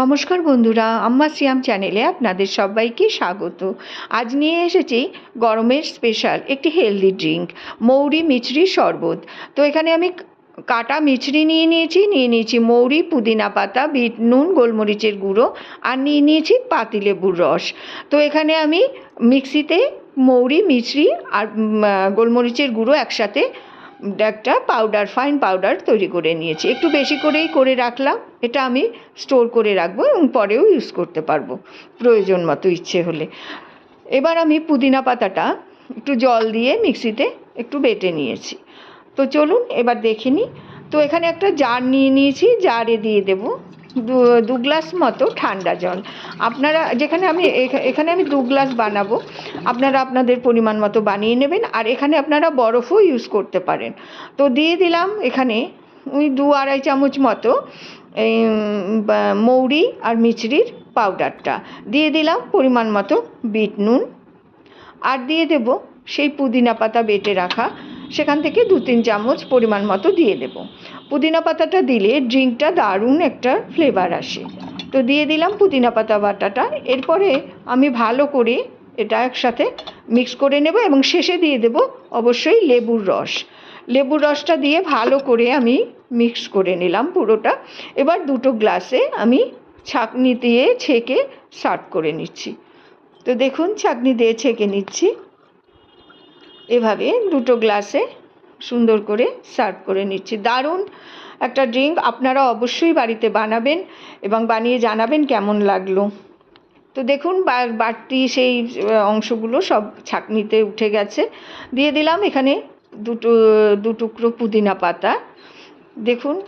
নমস্কার বন্ধুরা, আম্মা সিয়াম চ্যানেলে আপনাদের সবাইকে স্বাগত। আজ নিয়ে এসেছি গরমের স্পেশাল একটি হেলদি ড্রিঙ্ক, মৌরি মিছরি শরবত। তো এখানে আমি কাটা মিছরি নিয়ে নিয়েছি নিয়ে নিয়েছি মৌরি, পুদিনা পাতা, বিট, নুন, গোলমরিচের গুঁড়ো আর নিয়ে নিয়েছি পাতিলেবুর রস। তো এখানে আমি মিক্সিতে মৌরি, মিছরি আর গোলমরিচের গুঁড়ো একসাথে একটা পাউডার ফাইন পাউডার তৈরি করে নিয়েছি। একটু বেশি করেই করে রাখলাম। এটা আমি স্টোর করে রাখব এবং পরেও ইউজ করতে পারব, প্রয়োজন মতো ইচ্ছে হলে। এবার আমি পুদিনা পাতাটা একটু জল দিয়ে মিক্সিতে একটু বেটে নিয়েছি। তো চলুন এবার দেখে নিই। তো এখানে একটা জার নিয়ে নিয়েছি জারে দিয়ে দেব। দু গ্লাস মতো ঠান্ডা জল। আপনারা যেখানে আমি, এখা- এখানে আমি দু গ্লাস বানাবো। আপনারা আপনাদের পরিমাণ মতো বানিয়ে নেবেন। আর এখানে আপনারা বরফও ইউজ করতে পারেন। তো দিয়ে দিলাম এখানে ওই দু আড়াই চামচ মতো এই মৌরি আর মিচড়ির পাউডারটা দিয়ে দিলাম পরিমাণ মতো বিট নুন। আর দিয়ে দেব সেই পুদিনা পাতা বেটে রাখা সেখান থেকে দু তিন চামচ পরিমাণ মতো দিয়ে দেব। পুদিনা পাতাটা দিলে ড্রিঙ্কটা দারুণ একটা ফ্লেভার আসে। তো দিয়ে দিলাম পুদিনা পাতা বাটাটা। এরপরে আমি ভালো করে এটা একসাথে মিক্স করে নেব এবং শেষে দিয়ে দেব অবশ্যই লেবুর রস। লেবুর রসটা দিয়ে ভালো করে আমি মিক্স করে নিলাম পুরোটা। এবার দুটো গ্লাসে আমি ছাঁকনি দিয়ে ছেঁকে সার্ভ করে নিচ্ছি। তো দেখুন, ছাঁকনি দিয়ে ছেঁকে নিচ্ছি। এভাবে দুটো গ্লাসে সুন্দর করে সার্ভ করে নিচ্ছি। দারুণ একটা ড্রিঙ্ক আপনারা অবশ্যই বাড়িতে বানাবেন এবং বানিয়ে জানাবেন কেমন লাগল। তো দেখুন বাড়তি সেই অংশগুলো সব ছাঁকনিতে উঠে গেছে। দিয়ে দিলাম এখানে দুটো, দু টুকরো পুদিনা পাতা। দেখুন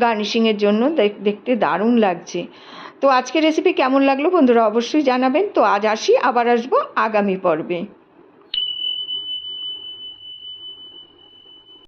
গার্নিশিংয়ের জন্য দেখ- দেখতে দারুণ লাগছে। তো আজকের রেসিপি কেমন লাগল বন্ধুরা অবশ্যই জানাবেন। তো আজ আসি, আবার আসব আগামী পর্বে।